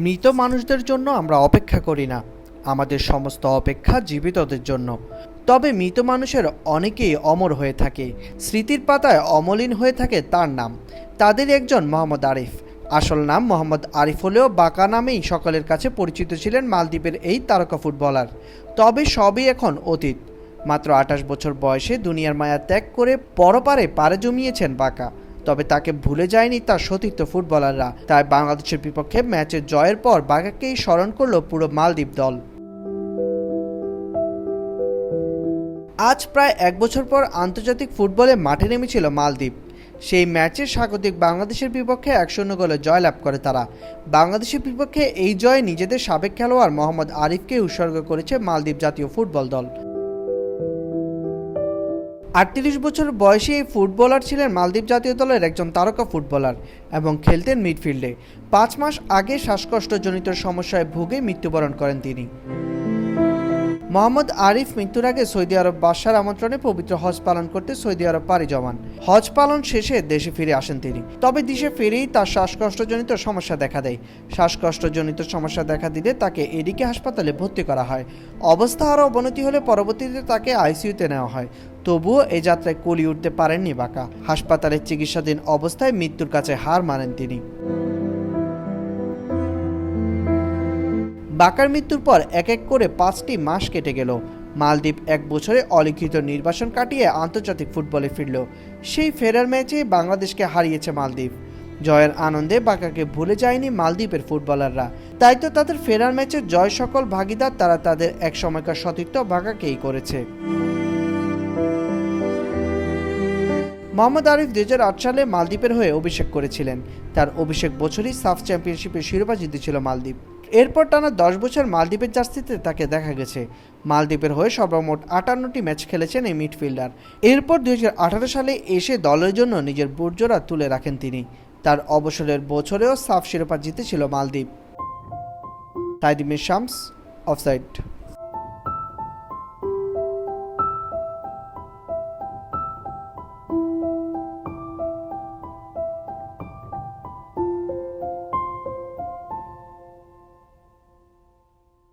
মৃত মানুষদের জন্য আমরা অপেক্ষা করি না। আমাদের সমস্ত অপেক্ষা জীবিতদের জন্য। তবে মৃত মানুষের অনেকেই অমর হয়ে থাকে। স্মৃতির পাতায় অমলিন হয়ে থাকে তার নাম। তাদের একজন মোহাম্মদ আরিফ। আসল নাম মোহাম্মদ আরিফ হলেও বাঁকা নামেই সকলের কাছে পরিচিত ছিলেন মালদ্বীপের এই তারকা ফুটবলার। তবে সবই এখন অতীত। মাত্র আঠাশ বছর বয়সে দুনিয়ার মায়া ত্যাগ করে পরপারে পারে জমিয়েছেন বাঁকা। তবে তাকে ভুলে যায়নি তার সতীর্থ ফুটবলাররা। তাই বাংলাদেশের বিপক্ষে ম্যাচের জয়ের পর বাঘাকেই স্মরণ করল পুরো মালদ্বীপ দল। আজ প্রায় এক বছর পর আন্তর্জাতিক ফুটবলে মাঠে নেমেছিল মালদ্বীপ। সেই ম্যাচে স্বাগতিক বাংলাদেশের বিপক্ষে এক শূন্য গোলে জয়লাভ করে তারা। বাংলাদেশের বিপক্ষে এই জয়ে নিজেদের সাবেক খেলোয়াড় মোহাম্মদ আরিফকে উৎসর্গ করেছে মালদ্বীপ জাতীয় ফুটবল দল। আটত্রিশ বছর বয়সী এই ফুটবলার ছিলেন মালদ্বীপ জাতীয় দলের একজন তারকা ফুটবলার এবং খেলতেন মিডফিল্ডে। পাঁচ মাস আগে শ্বাসকষ্টজনিত সমস্যায় ভুগে মৃত্যুবরণ করেন তিনি। মোহাম্মদ আরিফ মৃত্যুর আগে সৌদি আরব বাদশার আমন্ত্রণে পবিত্র হজ পালন করতে সৌদি আরব পাড়ি জমান। হজ পালন শেষে দেশে ফিরে আসেন তিনি। তবে দেশে ফিরেই তার শ্বাসকষ্টজনিত সমস্যা দেখা দেয়। শ্বাসকষ্টজনিত সমস্যা দেখা দিলে তাকে এদিকে হাসপাতালে ভর্তি করা হয়। অবস্থা আরও অবনতি হলে পরবর্তীতে তাকে আইসিইউতে নেওয়া হয়। তবুও এ যাত্রায় কলি উঠতে পারেননি বাঁকা। হাসপাতালে চিকিৎসাধীন অবস্থায় মৃত্যুর কাছে হার মানেন তিনি। বাকার মৃত্যুর পর এক এক করে পাঁচটি মাস কেটে গেল। মালদ্বীপ এক বছরে অলিখিত নির্বাসন কাটিয়ে আন্তর্জাতিক ফুটবলে ফিরল। সেই ফেরার ম্যাচে বাংলাদেশকে হারিয়েছে মালদ্বীপ। জয়ের আনন্দে বাকাকে ভুলে যায়নি মালদ্বীপের ফুটবলাররা। তাই তো তাদের ফেরার ম্যাচে জয় সকল ভাগিদার তারা তাদের এক সময়কার সতীর্থ বাকাকেই করেছে। মোহাম্মদ আরিফ দুই হাজার আট সালে মালদ্বীপের হয়ে অভিষেক করেছিলেন। তার অভিষেক বছরই সাফ চ্যাম্পিয়নশিপের শিরোপা জিতেছিল মালদ্বীপ। এরপর টানা দশ বছর মালদ্বীপের জার্সিতে তাকে দেখা গেছে। মালদ্বীপের হয়ে সর্বমোট আটান্নটি ম্যাচ খেলেছেন এই মিডফিল্ডার। এরপর দুই হাজার আঠারো সালে এসে দলের জন্য নিজের বুটজোড়া তুলে রাখেন তিনি। তার অবসরের বছরেও সাফ শিরোপা জিতেছিল মালদ্বীপ। তাইদিমির শামস, অফসাইড।